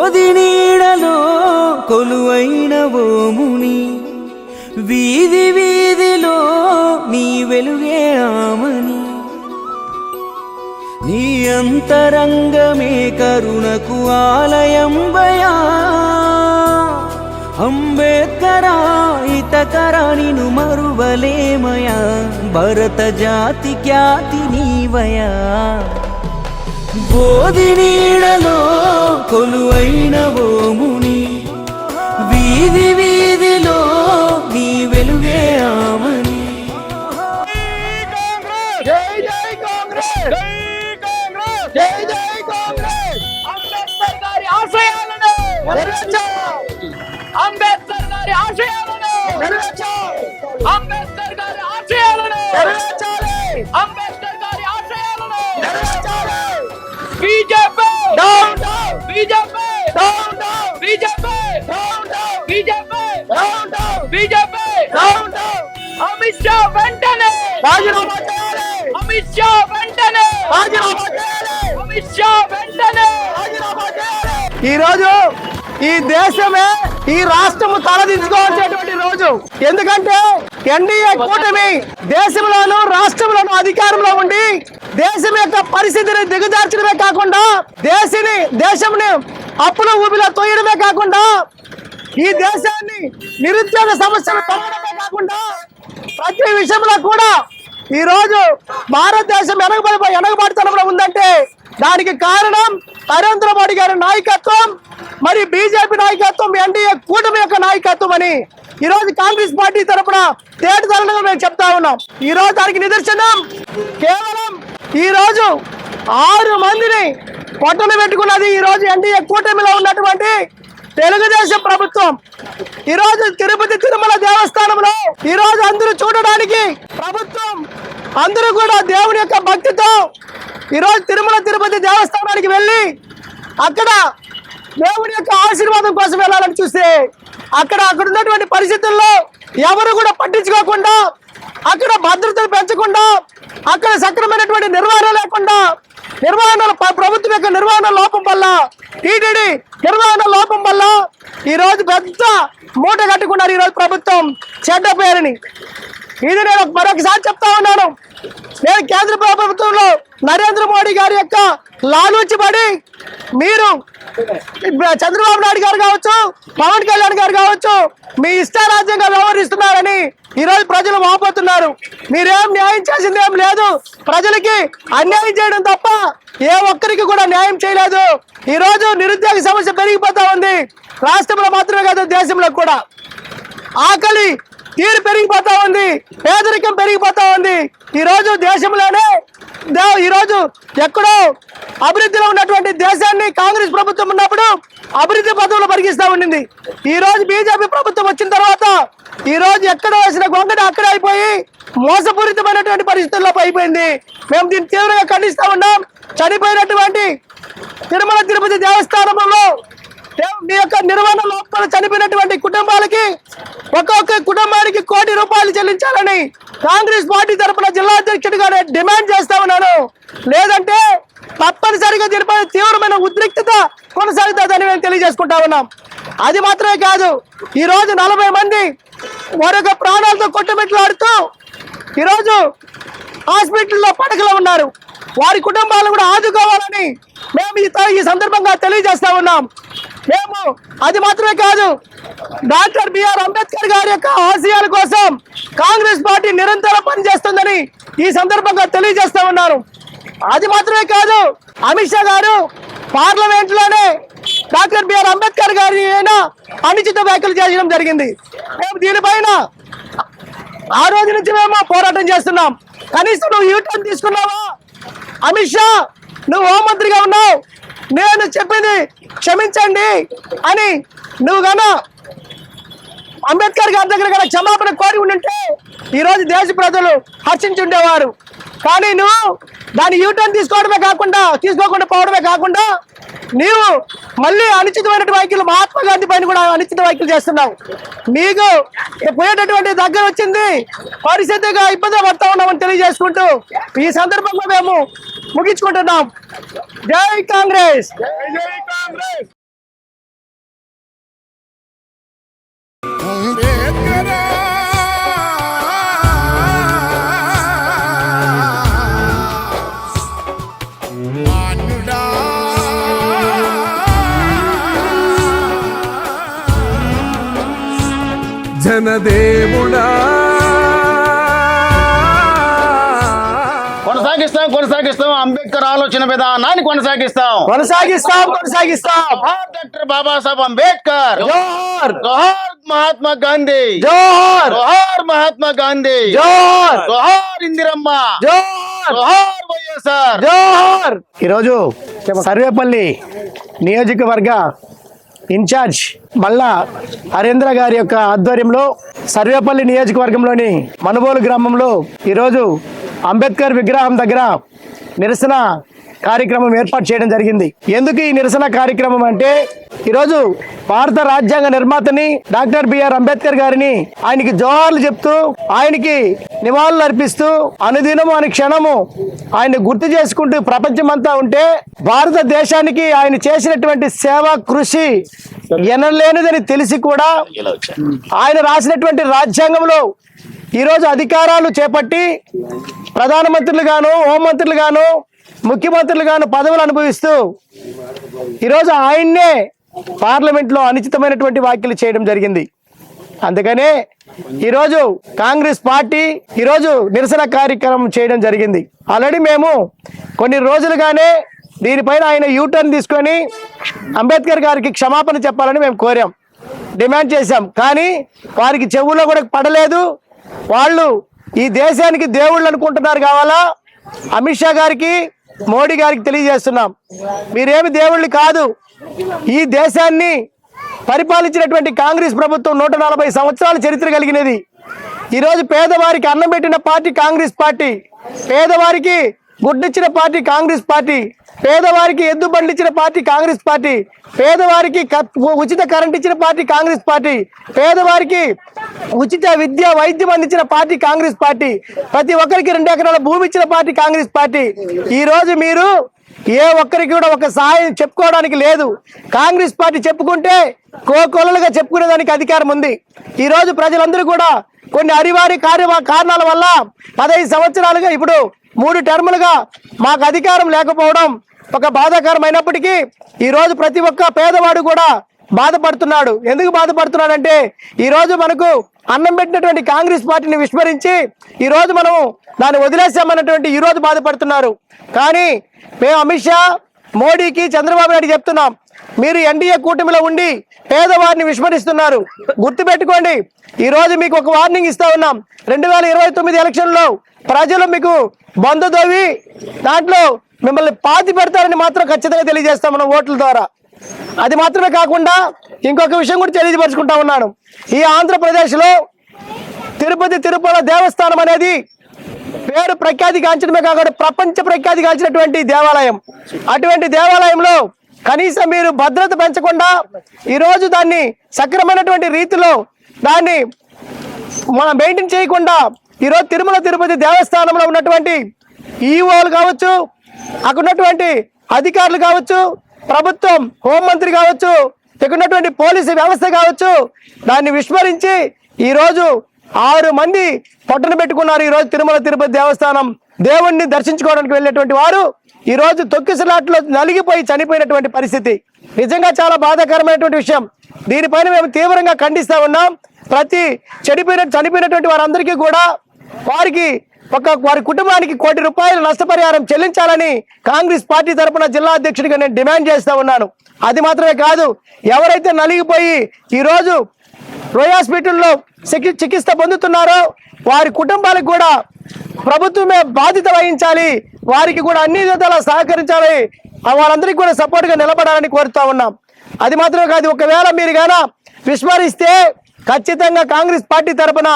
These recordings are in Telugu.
బోధి నీడలో కొలువైన ఓముని వీధి వీధిలో నీ వెలుగే ఆమని. నీ అంతరంగమే కరుణకు ఆలయం భయా. అంబేద్కరా ఇతకరా నిను మరువలేమయా భరత జాతి ఖ్యాతి నీవయా. బోధి నీడలో కొలువైన ఓముని వీధి వీధిలో నీ వెలుగే ఆమని జై జై కాంగ్రెస్ జై కాంగ్రెస్ జై జై కాంగ్రెస్ అంబేద్కర్ గారి ఆశయాలను అంబేద్కర్ గారి ఆశయాలను అంబేద్కర్ గారి ఆశయాలను అంబేద్కర్ అమిత్ షా వెంటనే! రాజీనామా చేయాలి! అమిత్ షా వెంటనే! రాజీనామా చేయాలి! అమిత్ షా వెంటనే! రాజీనామా చేయాలి! ఈ రోజు ఈ దేశమే ఈ రాష్ట్రము తలదించుకోవాల్సినటువంటి రోజు. ఎందుకంటే ఎన్డీఏ కూటమి దేశంలోను రాష్ట్రంలోను అధికారంలో ఉండి దేశం యొక్క పరిస్థితిని దిగజార్చడమే కాకుండా దేశని దేశంని అప్పుల ఊబిలో తోయడమే కాకుండా ఈ దేశాన్ని నిరుద్యోగ సమస్యలు తొలగడమే కాకుండా ప్రతి విషయంలో కూడా ఈరోజు భారతదేశం వెనకబడి వెనకబడితనంలో ఉందంటే దానికి కారణం నరేంద్ర మోడీ గారి నాయకత్వం మరి బీజేపీ నాయకత్వం ఎన్డీఏ కూటమి యొక్క నాయకత్వం అని ఈరోజు కాంగ్రెస్ పార్టీ తరఫున తేటతనంగా మేము చెప్తా ఉన్నాం. ఈ రోజు దానికి నిదర్శనం కేవలం ఈరోజు ఆరు మందిని పొట్టలు పెట్టుకున్నది ఈ రోజు ఎన్డీఏ కూటమిలో ఉన్నటువంటి తెలుగుదేశం ప్రభుత్వం ఈ రోజు తిరుపతి తిరుమల దేవస్థానంలో ఈ రోజు అందరూ చూడడానికి ప్రభుత్వం అందరూ కూడా దేవుని యొక్క భక్తితో ఈ రోజు తిరుమల తిరుపతి దేవస్థానానికి వెళ్ళి అక్కడ దేవుని యొక్క ఆశీర్వాదం కోసం వెళ్ళాలని చూస్తే అక్కడ అక్కడ ఉన్నటువంటి పరిస్థితుల్లో ఎవరు కూడా పట్టించుకోకుండా అక్కడ భద్రతను పెంచకుండా అక్కడ సక్రమైనటువంటి నిర్వహణ లేకుండా నిర్వహణ ప్రభుత్వం యొక్క నిర్వహణ లోపం వల్ల టీటీడీ నిర్వహణ లోపం వల్ల ఈరోజు పెద్ద మూట కట్టుకున్నారు ఈ రోజు ప్రభుత్వం చెడ్డ పేరుని. ఇది నేను మరొకసారి చెప్తా ఉన్నాను. నేను కేంద్ర ప్రభుత్వంలో నరేంద్ర మోడీ గారి యొక్క లాలూచిబడి మీరు చంద్రబాబు నాయుడు గారు కావచ్చు పవన్ కళ్యాణ్ గారు కావచ్చు మీ ఇష్టారాజ్యంగా వ్యవహరిస్తున్నారని ఈరోజు ప్రజలు వాపోతున్నారు. మీరేం న్యాయం చేసింది ఏం లేదు. ప్రజలకి అన్యాయం చేయడం తప్ప ఏ ఒక్కరికి కూడా న్యాయం చేయలేదు. ఈరోజు నిరుద్యోగ సమస్య పెరిగిపోతా ఉంది. రాష్ట్రంలో మాత్రమే కాదు దేశంలో కూడా. ఆకలి తీరు పెరిగిపోతా ఉంది. పేదరికం పెరిగిపోతా ఉంది. ఈరోజు దేశంలోనే ఈరోజు ఎక్కడో అభివృద్ధిలో ఉన్నటువంటి దేశాన్ని కాంగ్రెస్ ప్రభుత్వం ఉన్నప్పుడు అభివృద్ధి పదవులు పరిగిస్తా ఉండింది. ఈ రోజు బీజేపీ ప్రభుత్వం వచ్చిన తర్వాత ఈ రోజు ఎక్కడ వేసిన గొంగడి అక్కడ అయిపోయి మోసపూరితమైనటువంటి పరిస్థితుల్లో అయిపోయింది. మేము దీన్ని తీవ్రంగా ఖండిస్తా ఉన్నాం. చనిపోయినటువంటి తిరుమల తిరుపతి దేవస్థానంలో మీ యొక్క నిర్వహణ లోపల చనిపోయినటువంటి కుటుంబాలకి ఒక్కొక్క కుటుంబానికి కోటి రూపాయలు చెల్లించాలని కాంగ్రెస్ పార్టీ తరఫున జిల్లా అధ్యక్షుడిగా డిమాండ్ చేస్తా ఉన్నాను. లేదంటే తప్పనిసరిగా దీనిపై తీవ్రమైన ఉద్రిక్తత కొనసాగుతుందని మేము తెలియజేసుకుంటా ఉన్నాం. అది మాత్రమే కాదు ఈరోజు నలభై మంది మరొక ప్రాణాలతో కొట్టుమిట్లాడుతూ ఈరోజు హాస్పిటల్లో పడకలో ఉన్నారు. వారి కుటుంబాలను కూడా ఆదుకోవాలని మేము ఈ సందర్భంగా తెలియజేస్తా ఉన్నాం. మేము అది మాత్రమే కాదు డాక్టర్ బిఆర్ అంబేద్కర్ గారి యొక్క ఆశయాల కోసం కాంగ్రెస్ పార్టీ నిరంతరం పనిచేస్తుందని ఈ సందర్భంగా తెలియజేస్తా ఉన్నారు. అది మాత్రమే కాదు అమిత్ షా గారు పార్లమెంట్లోనే డాక్టర్ బిఆర్ అంబేద్కర్ గారి అయినా అనుచిత వ్యాఖ్యలు చేయడం జరిగింది. మేము దీనిపైన ఆ రోజు నుంచి మేము పోరాటం చేస్తున్నాం. కనీసం నువ్వు యూటర్న్ తీసుకున్నావా? అమిత్ షా నువ్వు హోంమంత్రిగా ఉన్నావు. నేను చెప్పింది క్షమించండి అని నువ్వు గన అంబేద్కర్ గారి దగ్గర గల క్షమాపణ కోరి ఉండుంటే ఈరోజు దేశ ప్రజలు హర్షించుండేవారు. కానీ నువ్వు దాని యూటర్న్ తీసుకోవడమే కాకుండా తీసుకోకుండా పోవడమే కాకుండా నీవు మళ్ళీ అనుచితమైన వ్యాఖ్యలు మహాత్మా గాంధీ పైన కూడా అనుచిత వ్యాఖ్యలు చేస్తున్నావు. మీకు పోయేటటువంటి దగ్గర వచ్చింది పరిస్థితిగా ఇబ్బంది పడతా ఉన్నామని తెలియజేసుకుంటూ ఈ సందర్భంగా మేము ముగించుకుంటున్నాం. జై కాంగ్రెస్! కొనసాగిస్తాం కొనసాగిస్తాం. అంబేద్కర్ ఆలోచన విధానాన్ని కొనసాగిస్తాం. కొనసాగిస్తాం కొనసాగిస్తాం. డాక్టర్ బాబాసాహెబ్ అంబేద్కర్. జోహార్. జోహార్ మహాత్మా గాంధీ. జోహార్. జోహార్ మహాత్మా గాంధీ. జోహార్. జోహార్ ఇందిరమ్మ. జోహార్. జోహార్ వైఎస్ఆర్. జోహార్. ఈరోజు సర్వేపల్లి నియోజకవర్గ ఇన్ఛార్జ్ మల్లా హరేంద్ర గారి యొక్క ఆధ్వర్యంలో సర్వేపల్లి నియోజకవర్గంలోని మనుబోలు గ్రామంలో ఈరోజు అంబేద్కర్ విగ్రహం దగ్గర నిరసన కార్యక్రమం ఏర్పాటు చేయడం జరిగింది. ఎందుకు ఈ నిరసన కార్యక్రమం అంటే ఈరోజు భారత రాజ్యాంగ నిర్మాతని డాక్టర్ బిఆర్ అంబేద్కర్ గారిని ఆయనకి జోహార్లు చెప్తూ ఆయనకి నివాళులు అర్పిస్తూ అనుదినము అని క్షణము ఆయన గుర్తు చేసుకుంటూ ప్రపంచమంతా ఉంటే భారతదేశానికి ఆయన చేసినటువంటి సేవ కృషి ఎనలేనిదని తెలిసి కూడా ఆయన రాసినటువంటి రాజ్యాంగంలో ఈరోజు అధికారాలు చేపట్టి ప్రధానమంత్రులు గాను హోంమంత్రులు గాను ముఖ్యమంత్రులు గాను పదవులు అనుభవిస్తూ ఈరోజు ఆయన్నే పార్లమెంట్లో అనుచితమైనటువంటి వ్యాఖ్యలు చేయడం జరిగింది. అందుకనే ఈరోజు కాంగ్రెస్ పార్టీ ఈరోజు నిరసన కార్యక్రమం చేయడం జరిగింది. ఆల్రెడీ మేము కొన్ని రోజులుగానే దీనిపైన ఆయన యూటర్న్ తీసుకొని అంబేద్కర్ గారికి క్షమాపణ చెప్పాలని మేము కోరాం. డిమాండ్ చేశాం. కానీ వారికి చెవులో కూడా పడలేదు. వాళ్ళు ఈ దేశానికి దేవుళ్ళు అనుకుంటున్నారు కావాలా? అమిత్ షా గారికి మోడీ గారికి తెలియజేస్తున్నాం. మీరేమి దేవుళ్ళు కాదు. ఈ దేశాన్ని పరిపాలించినటువంటి కాంగ్రెస్ ప్రభుత్వం నూట నలభై సంవత్సరాల చరిత్ర కలిగినది. ఈరోజు పేదవారికి అన్నం పెట్టిన పార్టీ కాంగ్రెస్ పార్టీ. పేదవారికి గుడ్డిచ్చిన పార్టీ కాంగ్రెస్ పార్టీ పేదవారికి ఎద్దు బండ్లు ఇచ్చిన పార్టీ కాంగ్రెస్ పార్టీ పేదవారికి ఉచిత కరెంట్ ఇచ్చిన పార్టీ కాంగ్రెస్ పార్టీ పేదవారికి ఉచిత విద్య వైద్యం అందించిన పార్టీ కాంగ్రెస్ పార్టీ ప్రతి ఒక్కరికి రెండు ఎకరాల భూమి ఇచ్చిన పార్టీ కాంగ్రెస్ పార్టీ. ఈ రోజు మీరు ఏ ఒక్కరికి కూడా ఒక సహాయం చెప్పుకోవడానికి లేదు. కాంగ్రెస్ పార్టీ చెప్పుకుంటే కోకొలలుగా చెప్పుకునేదానికి అధికారం ఉంది. ఈ రోజు ప్రజలందరూ కూడా కొన్ని అనివార్య కార్య కారణాల వల్ల పదహైదు సంవత్సరాలుగా ఇప్పుడు మూడు టర్ములుగా మాకు అధికారం లేకపోవడం ఒక బాధాకరమైనప్పటికీ ఈరోజు ప్రతి ఒక్క పేదవాడు కూడా బాధపడుతున్నాడు. ఎందుకు బాధపడుతున్నాడంటే ఈరోజు మనకు అన్నం పెట్టినటువంటి కాంగ్రెస్ పార్టీని విస్మరించి ఈరోజు మనం దాన్ని వదిలేసామన్నటువంటి ఈ రోజు బాధపడుతున్నారు. కానీ మేము అమిత్ షా మోడీకి చంద్రబాబు నాయుడు చెప్తున్నాం. మీరు ఎన్డీఏ కూటమిలో ఉండి పేదవారిని విస్మరిస్తున్నారు. గుర్తుపెట్టుకోండి ఈరోజు మీకు ఒక వార్నింగ్ ఇస్తా ఉన్నాం. రెండు వేల ఇరవై తొమ్మిది ఎలక్షన్లో ప్రజలు మీకు బంధుదోవి దాంట్లో మిమ్మల్ని పాతి పెడతారని మాత్రం ఖచ్చితంగా తెలియజేస్తాం మనం ఓట్ల ద్వారా. అది మాత్రమే కాకుండా ఇంకొక విషయం కూడా తెలియపరుచుకుంటా ఉన్నాను. ఈ ఆంధ్రప్రదేశ్లో తిరుపతి తిరుపతి దేవస్థానం అనేది పేరు ప్రఖ్యాతి కాంచడమే కాకుండా ప్రపంచ ప్రఖ్యాతి గాంచినటువంటి దేవాలయం. అటువంటి దేవాలయంలో కనీసం మీరు భద్రత పెంచకుండా ఈరోజు దాన్ని సక్రమైనటువంటి రీతిలో దాన్ని మనం మెయింటైన్ చేయకుండా ఈరోజు తిరుమల తిరుపతి దేవస్థానంలో ఉన్నటువంటి ఈఓలు కావచ్చు అక్కడ ఉన్నటువంటి అధికారులు కావచ్చు ప్రభుత్వం హోంమంత్రి కావచ్చు ఇక్కడ ఉన్నటువంటి పోలీసు వ్యవస్థ కావచ్చు దాన్ని విస్మరించి ఈరోజు ఆరు మంది పొట్టన పెట్టుకున్నారు ఈరోజు తిరుమల తిరుపతి దేవస్థానం దేవుణ్ణి దర్శించుకోవడానికి వెళ్ళేటువంటి వారు. ఈరోజు తొక్కిసలాట్లో నలిగిపోయి చనిపోయినటువంటి పరిస్థితి. నిజంగా చాలా బాధాకరమైనటువంటి విషయం. దీనిపైన మేము తీవ్రంగా ఖండిస్తూ ఉన్నాం. ప్రతి చెడిపోయిన చనిపోయినటువంటి వారందరికీ కూడా వారికి ఒక వారి కుటుంబానికి కోటి రూపాయల నష్టపరిహారం చెల్లించాలని కాంగ్రెస్ పార్టీ తరఫున జిల్లా అధ్యక్షుడిగా నేను డిమాండ్ చేస్తూ ఉన్నాను. అది మాత్రమే కాదు ఎవరైతే నలిగిపోయి ఈరోజు రోయ్ హాస్పిటల్లో చికిత్స పొందుతున్నారో వారి కుటుంబాలకు కూడా ప్రభుత్వమే బాధ్యత వహించాలి. వారికి కూడా అన్ని విధాలా సహకరించాలి. వారందరికీ కూడా సపోర్ట్గా నిలబడాలని కోరుతా ఉన్నాం. అది మాత్రమే కాదు ఒకవేళ మీరు గాన విస్మరిస్తే ఖచ్చితంగా కాంగ్రెస్ పార్టీ తరఫున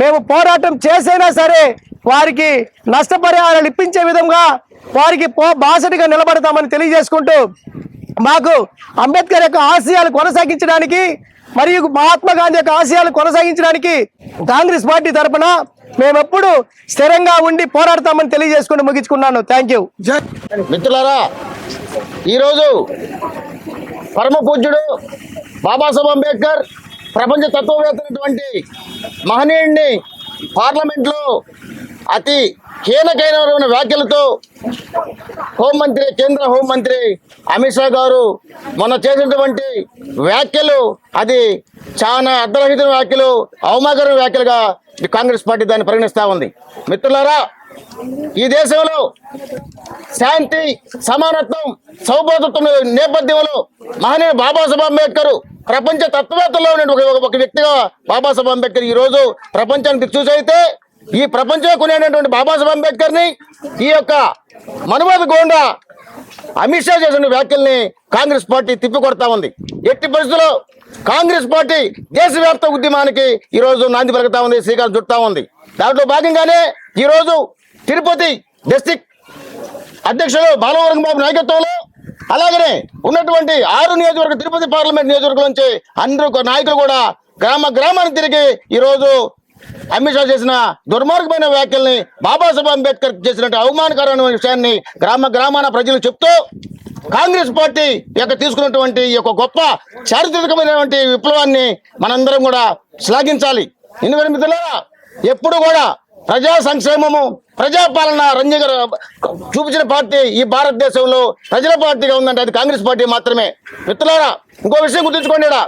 మేము పోరాటం చేసైనా సరే వారికి నష్టపరిహారాలు ఇప్పించే విధంగా వారికి పో బాసటిగా నిలబడతామని తెలియజేసుకుంటూ మాకు అంబేద్కర్ యొక్క ఆశయాలు కొనసాగించడానికి మరియు మహాత్మా గాంధీ యొక్క ఆశయాలు కొనసాగించడానికి కాంగ్రెస్ పార్టీ తరఫున మేమెప్పుడు స్థిరంగా ఉండి పోరాడతామని తెలియజేసుకుంటూ ముగించుకున్నాను. థ్యాంక్ యూ మిత్రులారా ఈరోజు పరమ పూజ్యుడు బాబాసాహెబ్ అంబేద్కర్ ప్రపంచ తత్వవేత్తనటువంటి మహనీయుడిని పార్లమెంట్లో అతి హీనకైన వ్యాఖ్యలతో హోంమంత్రి కేంద్ర హోంమంత్రి అమిత్ షా గారు మొన్న చేసినటువంటి వ్యాఖ్యలు అది చాలా అర్ధరహిత వ్యాఖ్యలు అవమానకర వ్యాఖ్యలుగా ఈ కాంగ్రెస్ పార్టీ దాన్ని పరిగణిస్తా ఉంది. మిత్రులారా ఈ దేశంలో శాంతి సమానత్వం సౌభ్రతత్వం నేపథ్యంలో మహనీయ బాబాసాహెబ్ అంబేద్కర్ ప్రపంచ తత్వవేత్తలో ఒక- వ్యక్తిగా బాబాసాహెబ్ అంబేద్కర్ ఈ రోజు ప్రపంచానికి చూసైతే అయితే ఈ ప్రపంచంలో కొనేటటువంటి బాబాసాహెబ్ అంబేద్కర్ని ఈ యొక్క మనువాద గోండా అమిత్ షా చేసిన వ్యాఖ్యల్ని కాంగ్రెస్ పార్టీ తిప్పికొడతా ఉంది. ఎట్టి పరిస్థితుల్లో కాంగ్రెస్ పార్టీ దేశవ్యాప్త ఉద్యమానికి ఈ రోజు నాంది పలుకుతా ఉంది శ్రీకారం చుట్టా ఉంది. దాంట్లో భాగంగానే ఈ రోజు తిరుపతి డిస్టిక్ అధ్యక్షుడు బాలవరం బాబు నాయకత్వంలో అలాగనే ఉన్నటువంటి ఆరు నియోజకవర్గ తిరుపతి పార్లమెంట్ నియోజకవర్గం నుంచి అందరూ నాయకులు కూడా గ్రామ గ్రామానికి తిరిగి ఈరోజు అమిత్ షా చేసిన దుర్మార్గమైన వ్యాఖ్యల్ని బాబాసాహెబ్ అంబేద్కర్ చేసినట్టు అవమానకరమైన విషయాన్ని గ్రామ గ్రామాన ప్రజలు చెప్తూ కాంగ్రెస్ పార్టీ యొక్క తీసుకున్నటువంటి ఈ యొక్క గొప్ప చారిత్రకమైనటువంటి విప్లవాన్ని మనందరం కూడా శ్లాఘించాలి. ఎందుకంటే మిత్రులారా ఎప్పుడు కూడా ప్రజా సంక్షేమము ప్రజాపాలన రంజన చూపించిన పార్టీ ఈ భారతదేశంలో ప్రజల పార్టీగా ఉందంటే అది కాంగ్రెస్ పార్టీ మాత్రమే. మిత్రులారా ఇంకో విషయం గుర్తుంచుకోండి ఈడ.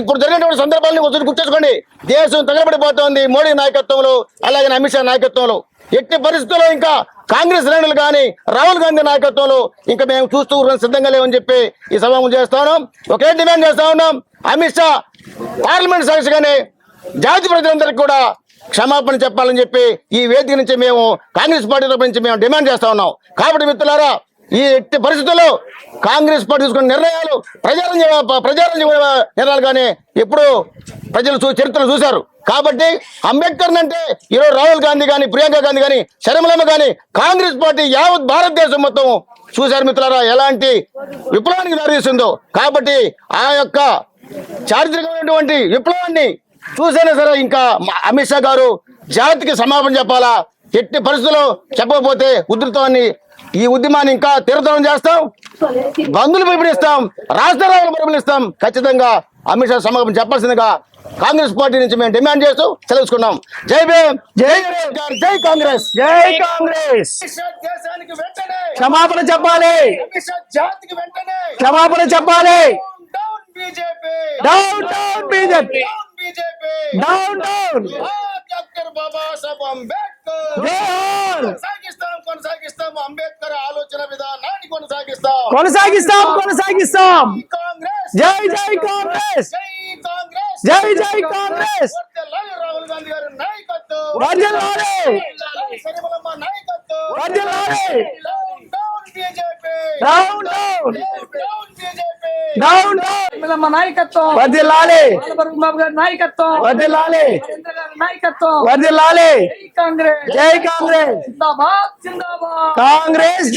ఇప్పుడు జరిగినటువంటి సందర్భాలను ఒకసారి గుర్తుంచుకోండి దేశం తగలబడిపోతోంది మోడీ నాయకత్వంలో అలాగే అమిత్ షా నాయకత్వంలో. ఎట్టి పరిస్థితుల్లో ఇంకా కాంగ్రెస్ శ్రేణులు కానీ రాహుల్ గాంధీ నాయకత్వంలో ఇంకా మేము చూస్తూ సిద్ధంగా లేవని చెప్పి ఈ సభ చేస్తా ఉన్నాం. ఒకే డిమాండ్ చేస్తా ఉన్నాం. అమిత్ షా పార్లమెంట్ సాక్షిగానే జాతి ప్రజలందరికీ కూడా క్షమాపణ చెప్పాలని చెప్పి ఈ వేదిక నుంచి మేము కాంగ్రెస్ పార్టీ తరపు నుంచి మేము డిమాండ్ చేస్తా ఉన్నాం. కాబట్టి మిత్రులారా ఈ ఎట్టి పరిస్థితుల్లో కాంగ్రెస్ పార్టీ తీసుకున్న నిర్ణయాలు ప్రజారంజ ప్రజారంజ నిర్ణయాలు కానీ ఎప్పుడు ప్రజలు చూ చరిత్రలు చూశారు. కాబట్టి అంబేద్కర్ అంటే ఈరోజు రాహుల్ గాంధీ కానీ ప్రియాంక గాంధీ కానీ శరమలమ్మ కానీ కాంగ్రెస్ పార్టీ యావత్ భారతదేశం మొత్తం చూశారు మిత్రులారా ఎలాంటి విప్లవానికి దారితీస్తుందో కాబట్టి ఆ యొక్క చారిత్రకమైనటువంటి విప్లవాన్ని చూసైనా సరే ఇంకా అమిత్ షా గారు జాతికి సమాపన చెప్పాలా? ఎట్టి పరిస్థితుల్లో చెప్పకపోతే ఉధృతాన్ని ఈ ఉద్యమాన్ని ఇంకా తీవ్రతరం చేస్తాం. బంధులు పిలుపునిస్తాం. రాష్ట్రాలను పిలుపునిస్తాం. ఖచ్చితంగా అమిత్ షా సమాపన చెప్పాల్సిందిగా కాంగ్రెస్ పార్టీ నుంచి మేము డిమాండ్ చేస్తూ సెలవుకున్నాం జై భీమ్. జై జై కాంగ్రెస్. జై కాంగ్రెస్. దేశానికి వెంటనే. క్షమాపణ చెప్పాలి. జాతికి వెంటనే. క్షమాపణ చెప్పాలి. Down BJP down down BJP down BJP down down doctor Babasaheb Ambedkar జోహార్ కొనసాగిస్తాం కొనసాగిస్తాం. అంబేద్కర్ ఆలోచన విధానాన్ని కొనసాగిస్తాం. కొనసాగిస్తాం కొనసాగిస్తాం. కాంగ్రెస్. జై జై కాంగ్రెస్. జై కాంగ్రెస్. జై జై కాంగ్రెస్. వర్ధిల్లాలి రాహుల్ గాంధీ గారి నాయకత్వం. వర్ధిల్లాలి వర్ధిల్లాలి శనిమలమ్మ నాయకత్వం. వర్ధిల్లాలి down down BJP down down down BJP down down పిల్లమ్మ నాయకత్వం. వర్ధిల్లాలి బాలబరుగు బాబు గారి నాయకత్వం. వర్ధిల్లాలి నరేంద్ర గారి నాయకత్వం వర్ధిల్లాలి జై కాంగ్రెస్ జై కాంగ్రెస్ జిందాబాద్ జిందాబాద్ కాంగ్రెస్